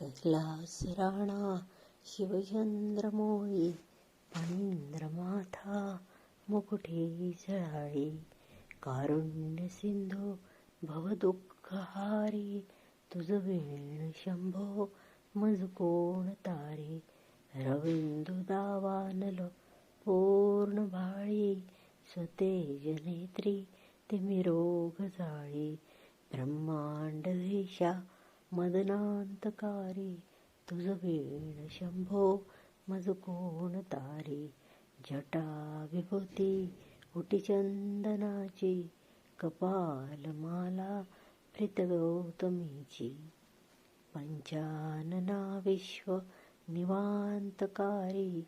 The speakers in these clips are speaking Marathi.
कैलासराणा शिवचन्द्रमोयि शिवचन्द्र मुकुटे पन्द्र कारुण्यसिन्धो सिन्धो तुजवेण शम्भो मजकोण तारी रविन्दुदावानल पूर्ण भाई स्वतेज नेत्री मदनांतकारी तुझ वेण शंभो मज कोण तारी? जटा विभूती उटी चंदनाची कपाल माला प्रित गौतमीची पंचानना विश्व निवांतकारी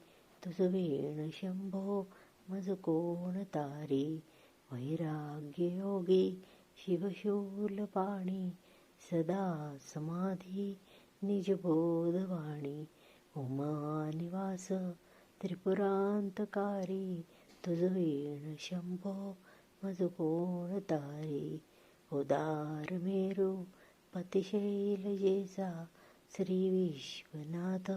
तुझ वेण शंभो मज कोण तारी? वैराग्य योगी शिवशूल पाणी सदा समाधी निजबोधवाणी उमा निवास त्रिपुरांतकारी तुझ शंभो मज कोण तारी? उदार मेरू पतिशैलजेचा श्री विश्वनाथ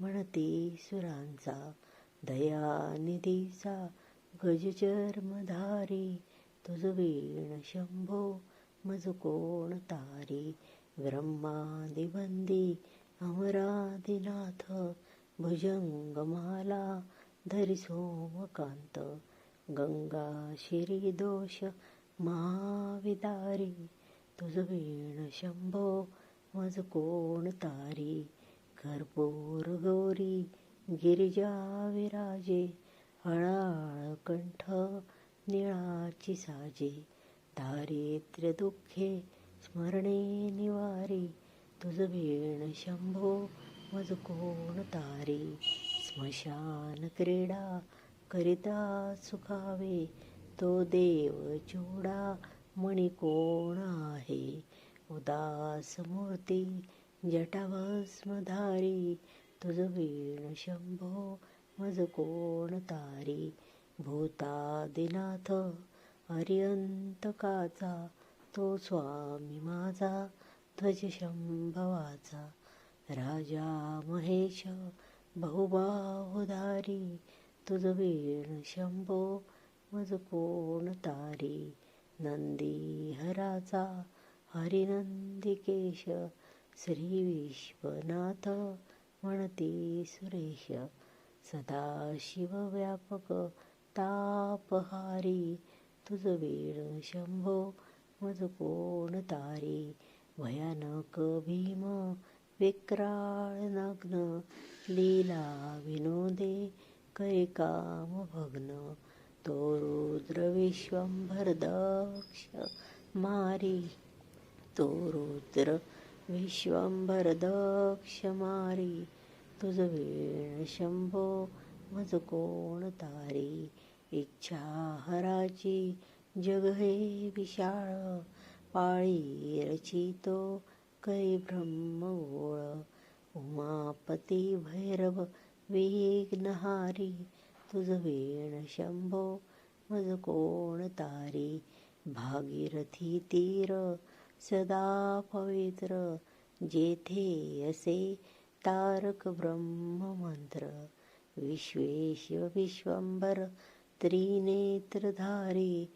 म्हणती सुरांचा दयानिधीचा गजचर्मधारी तुझ वेण शंभो मज कोण तारी ब्रह्मादिबंदी अमरादिनाथ भुजंगमाला धरी सोमकांत गंगा शिरी दोष महाविदारी तुझ वेण शंभो मज कोण तारी कर्पूर गौरी गिरिजा विराजे हळाळ कंठ निळाची साजे दारिद्र्य दुःखे स्मरणे निवारी तुझ शंभो मज कोण तारी. स्मशान क्रीडा करिता सुखावे तो देव चूडा मणी कोण आहे. उदास मूर्ती जटाभस्मधारी तुझ वीण शंभो मज कोण तारी. भूता दिनाथ हरियंतकाचा तो स्वामी माझा ध्वज शंभवाचा. राजा महेश बहुबाहुधारी तुझ वेण शंभो मज कोण तारी. नंदी हराचा हरिनंदिकेश श्री विश्वनाथ म्हणती सुरेश. सदाशिव व्यापक तापहारी तुझ वेळ शंभो मज कोण तारी? भयानक भीम विक्राळ नग्न लीला विनोदे करे काम भग्न। तो रुद्र विश्वंभर दक्ष मारी। तो रुद्र विश्वंभर दक्ष मारी। तुझ वेळ शंभो मज कोण तारी? इच्छा हराची जग हे विशाळ पाळी रचितो कै ब्रह्मगोळ उमापती भैरव विघ्नहारी तुझ वेण शंभो मज कोण तारी. भागीरथी तीर सदा पवित्र जेथे असे तारक ब्रह्म मंत्र. विश्वेश विश्वंभर त्रिनेत्रधारी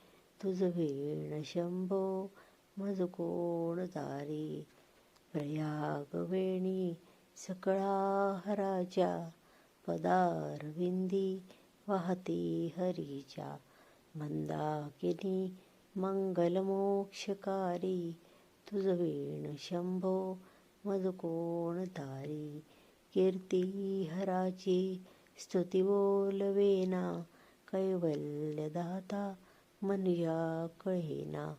तुझ वेण शंभो मज कोण तारी? प्रयाग वेणी सकळा हराच्या पदारविंदी वाहती हरीच्या मंदाकिनी मंगलमोक्षकारी तुझ वेण शंभो मज कोण तारी? कीर्ती हराची स्तुती बोलवेना कैवल्यदाता मनुया कळेना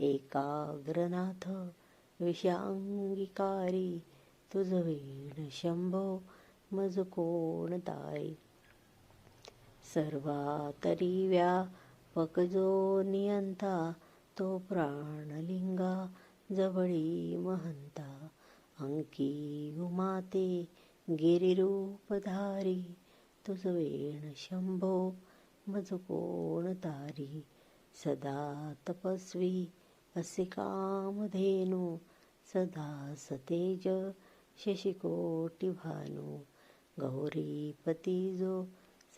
एकाग्रनाथ विषांगिकारी तुझ शंभो मज कोण तारी? सर्वातरी व्यापक जो नियंता तो प्राणलिंगा जवळी महंता. अंकी उमाते गिरिरूपधारी तुझ वेण शंभो मज कोण तारी? सदा तपस्वी असे कामधेनु सदा सतेज शशिकोटी भानू. गौरीपती जो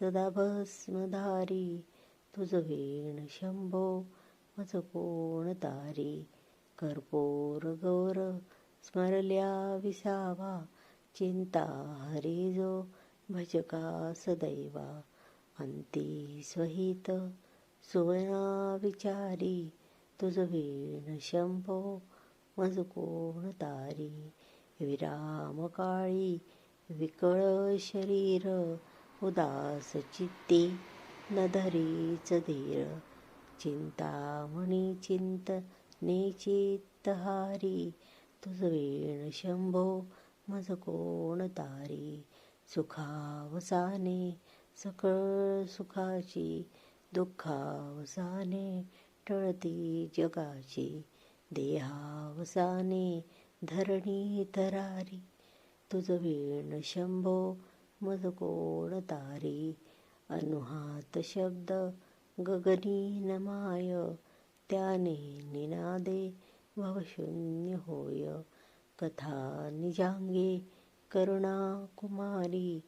सदा भस्मधारी तुझ वेण शंभो मज कोण तारी? कर्पूर गौर स्मरल्या विसावा चिंता हरी जो भजका सदैवा. अंती स्वहित सुवना विचारी तुझ वेण शंभो मज कोण तारी? विराम काळी विकळ शरीर उदास चित्ती न धरीच धीर चिंतामणी चिंतने चित्तहारी तुझ वेण शंभो मज कोण तारी? सुखावसाने सकळ सुखाची दुःखावसाने टळती जगाची देहावसाने धरणी तरारी तुझ वीण शंभो मज कोण तारी? अनुहात शब्द गगनी नमाय. त्याने निनादे भवशून्य होय. कथा निजांगे करुणा कुमारी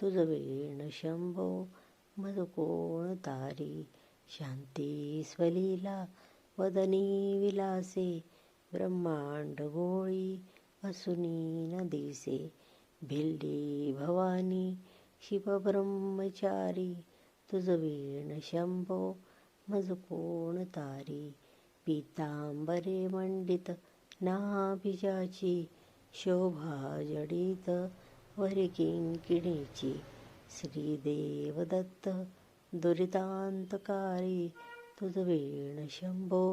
तुझ वेण शंभो मधुकोण तारी? शांती स्वलीला वदनी विलासे ब्रह्मांड गोळी असुनी न दिसे. भिल्ली भवानी शिवब्रह्मचारी तुझ वेण शंभो मजकोण तारी? पीतांबरे मंडित नाभिजाची शोभा जडित किंकिणीची श्रीदेव दत्त दुरितांतकारी तुझ वेण शंभो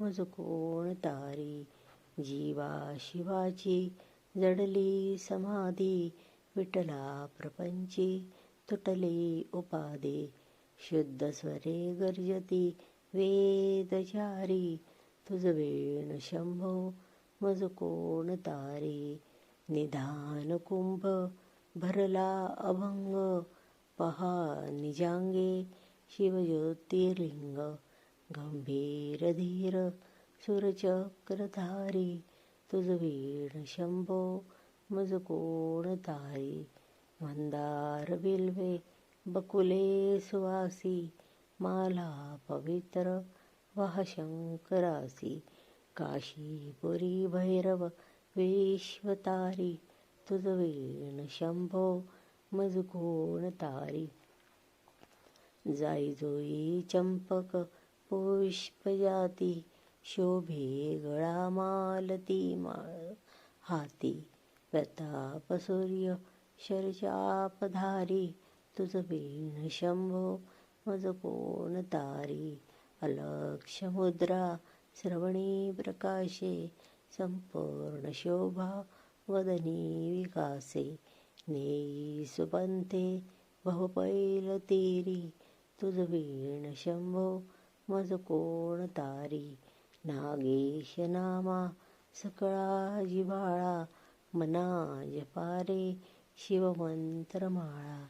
मज कोण तारी जीवा शिवाची जडली समाधी विठला प्रपंची तुटली उपादे शुद्ध स्वरे गर्जती वेदचारी तुझ वेण शंभो मज कोण तारी निधान कुंभ भरला अभंग पहा निजांगे शिवज्योतिर्लिंग गंभीर धीर सुरचक्रधारी तुझ वीण शंभो मज कोण तारी मंदार बिल्वे बकुले सुवासी माला पवित्र वाह शंकरासी काशीपुरी भैरव विश्वतारी तुझ वेण शंभो मज कोण तारी. जाई जोई चंपक पुष्पजाती शोभे गळा मालती माळ हाती. प्रताप सूर्य शरचापधारी तुझ वेण शंभो मज कोण तारी. अलक्ष मुद्रा श्रवणी प्रकाशे संपूर्ण शोभा वदनी विकासे। नेई सुपंथे बहुपैल तेरी तुझ शंभो मज कोण तारी। नागेश नामा सकळा जिबाळा मना जपारे शिवमंत्रमाळा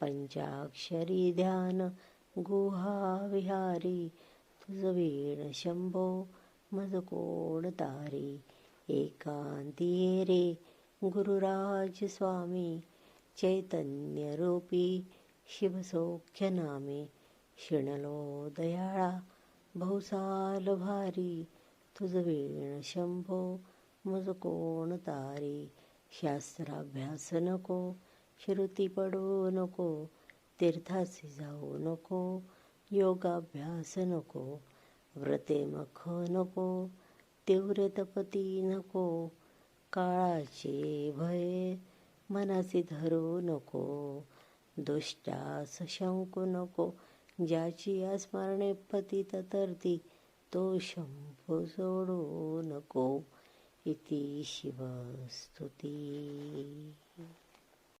पंचाक्षरी ध्यान गुहा विहारी तुझ शंभो मज कोण तारी एकांती रे गुरुराज स्वामी चैतन्य रूपी शिवसौख्य नामे शिणलो दयाळा भौसाल भारी तुझ वीण शंभो मज कोण तारी शास्त्राभ्यास नको श्रुती पडू नको तीर्थासी जाऊ नको योगाभ्यास नको व्रते मख नको तीव्र तपती नको काळाचे भय मनाचे धरू नको दुष्टास शंकू नको ज्याची या स्मरणे पतित तरती तो शंभू सोडू नको. इति शिवस्तुती.